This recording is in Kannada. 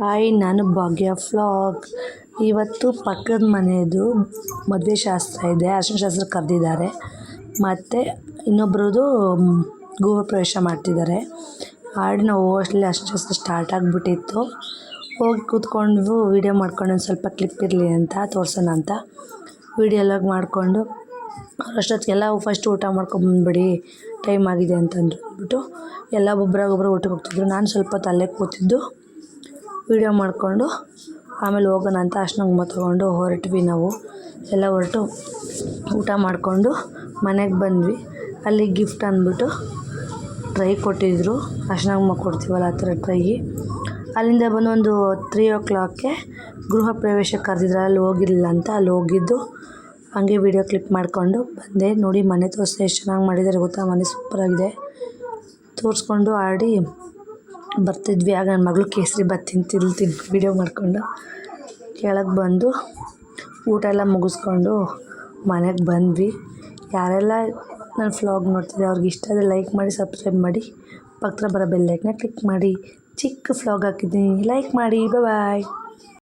ಹಾಯ್, ನಾನು ಭಾಗ್ಯ ಫ್ಲಾಗ್ ಇವತ್ತು ಪಕ್ಕದ ಮನೆಯದು ಮದುವೆ ಶಾಸ್ತ್ರ ಇದೆ. ಅರ್ಶಿನ ಶಾಸ್ತ್ರ ಕರೆದಿದ್ದಾರೆ. ಮತ್ತು ಇನ್ನೊಬ್ರದ್ದು ಗೃಹ ಪ್ರವೇಶ ಮಾಡ್ತಿದ್ದಾರೆ. ಹಾಡಿನ ಓಸ್ಟ್ಲಿ ಅರ್ಶಿನ ಶಾಸ್ತ್ರ ಸ್ಟಾರ್ಟ್ ಆಗಿಬಿಟ್ಟಿತ್ತು. ಹೋಗಿ ಕೂತ್ಕೊಂಡು ವೀಡಿಯೋ ಮಾಡ್ಕೊಂಡು ಒಂದು ಸ್ವಲ್ಪ ಕ್ಲಿಪ್ ಇರಲಿ ಅಂತ ತೋರಿಸೋಣ ಅಂತ. ವೀಡಿಯೋ ಎಲ್ಲ ಮಾಡಿಕೊಂಡು ಅಷ್ಟೊತ್ತಿಗೆಲ್ಲ ಫಸ್ಟ್ ಊಟ ಮಾಡ್ಕೊಂಬಂದ್ಬಿಡಿ ಟೈಮ್ ಆಗಿದೆ ಅಂತಂದ್ರು ಅಂದ್ಬಿಟ್ಟು ಎಲ್ಲ ಒಬ್ಬರಾಗೊಬ್ಬರು ಊಟಕ್ಕೆ ಹೋಗ್ತಿದ್ರು. ನಾನು ಸ್ವಲ್ಪ ತಲೆ ಕೂತಿದ್ದು. ವೀಡಿಯೋ ಮಾಡಿಕೊಂಡು ಆಮೇಲೆ ಹೋಗೋಣ ಅಂತ ಅರ್ಶಿನ ತಗೊಂಡು ಹೊರಟ್ವಿ ನಾವು. ಎಲ್ಲ ಹೊರಟು ಊಟ ಮಾಡಿಕೊಂಡು ಮನೆಗೆ ಬಂದ್ವಿ. ಅಲ್ಲಿ ಗಿಫ್ಟ್ ಅಂದ್ಬಿಟ್ಟು ಟ್ರೈ ಕೊಟ್ಟಿದ್ದರು ಅರ್ಶಿನ ಕೊಡ್ತೀವಲ್ಲ ಆ ಥರ ಟ್ರೈ ಅಲ್ಲಿಂದ ಬಂದು ಒಂದು ತ್ರೀ ಓ ಕ್ಲಾಕ್ಗೆ ಗೃಹ ಪ್ರವೇಶ ಕರೆದಿದ್ರು. ಅಲ್ಲಿ ಹೋಗಿರಲಿಲ್ಲ ಅಂತ ಅಲ್ಲಿ ಹೋಗಿದ್ದು. ಹಂಗೆ ವೀಡಿಯೋ ಕ್ಲಿಪ್ ಮಾಡಿಕೊಂಡು ಬಂದೆ. ನೋಡಿ ಮನೆ ತೋರಿಸ್ದೆ ಎಷ್ಟು ಚೆನ್ನಾಗಿ ಮಾಡಿದ್ದಾರೆ ಗೊತ್ತಾ? ಮನೆ ಸೂಪರಾಗಿದೆ ತೋರಿಸ್ಕೊಂಡು ಆಡಿ ಬರ್ತಿದ್ವಿ. ಆಗ ನನ್ನ ಮಗಳು ಕೇಸರಿ ಬಾತ್ ತಿಂತಿದ್ಲು. ತಿನ್ ವೀಡಿಯೋ ಮಾಡಿಕೊಂಡು ಕೆಳಗೆ ಬಂದು ಊಟ ಎಲ್ಲ ಮುಗಿಸ್ಕೊಂಡು ಮನೆಗೆ ಬಂದ್ವಿ. ಯಾರೆಲ್ಲ ನನ್ನ ಫ್ಲಾಗ್ ನೋಡ್ತಿದ್ರೆ ಅವ್ರಿಗೆ ಇಷ್ಟ ಆದರೆ ಲೈಕ್ ಮಾಡಿ ಸಬ್ಸ್ಕ್ರೈಬ್ ಮಾಡಿ ಪಕ್ಕದ ಬರೋ ಬೆಲ್ಲೈಕ್ನ ಕ್ಲಿಕ್ ಮಾಡಿ. ಚಿಕ್ಕ ಫ್ಲಾಗ್ ಹಾಕಿದ್ದೀನಿ. ಲೈಕ್ ಮಾಡಿ. ಬಾಯ್